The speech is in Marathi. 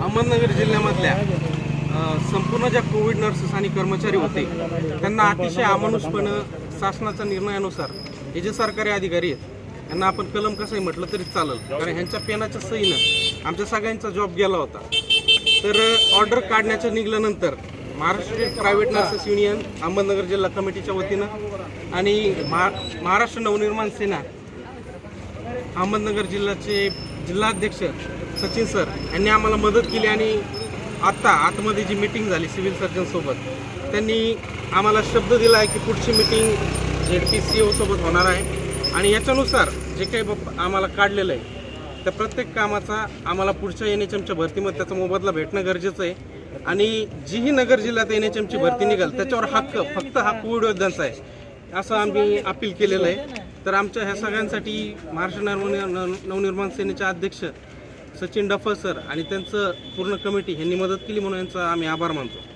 अहमदनगर जिल्ह्यामधल्या संपूर्ण ज्या कोविड नर्सेस आणि कर्मचारी होते त्यांना अतिशय अमानुषपणे शासनाच्या निर्णयानुसार हे जे सरकारी अधिकारी आहेत यांना आपण कलम कसंही म्हटलं तरी चालेल. कारण ह्यांच्या पेनाच्या सहीनं आमच्या सगळ्यांचा जॉब गेला होता. तर ऑर्डर काढण्याच्या निघाल्यानंतर Maharashtra private nurses union Ahmednagar जिल्हा कमिटीच्या वतीनं आणि महा महाराष्ट्र नवनिर्माण सेना अहमदनगर जिल्ह्याचे जिल्हाध्यक्ष सचिन सर यांनी आम्हाला मदत केली आणि आत्ता आतमध्ये जी मीटिंग झाली सिव्हिल सर्जनसोबत त्यांनी आम्हाला शब्द दिला आहे की पुढची मीटिंग झेड पी सी ओसोबत होणार आहे. आणि याच्यानुसार जे काही बाप- आम्हाला काढलेलं आहे त्या प्रत्येक कामाचा आम्हाला पुढच्या एन एच एमच्या भरतीमध्ये त्याचा मोबदला भेटणं गरजेचं आहे. आणि जीही नगर जिल्ह्यात एन एच एमची भरती निघाल त्याच्यावर हक्क फक्त हा कोविड योद्ध्यांचा आहे असं आम्ही अपील केलेलं आहे. तर आमच्या ह्या सगळ्यांसाठी महाराष्ट्र नवनिर्माण नवनिर्माण सेनेचे अध्यक्ष सचिन डफळ सर आणि त्यांचं पूर्ण कमिटी यांनी मदत केली म्हणून यांचा आम्ही आभार मानतो.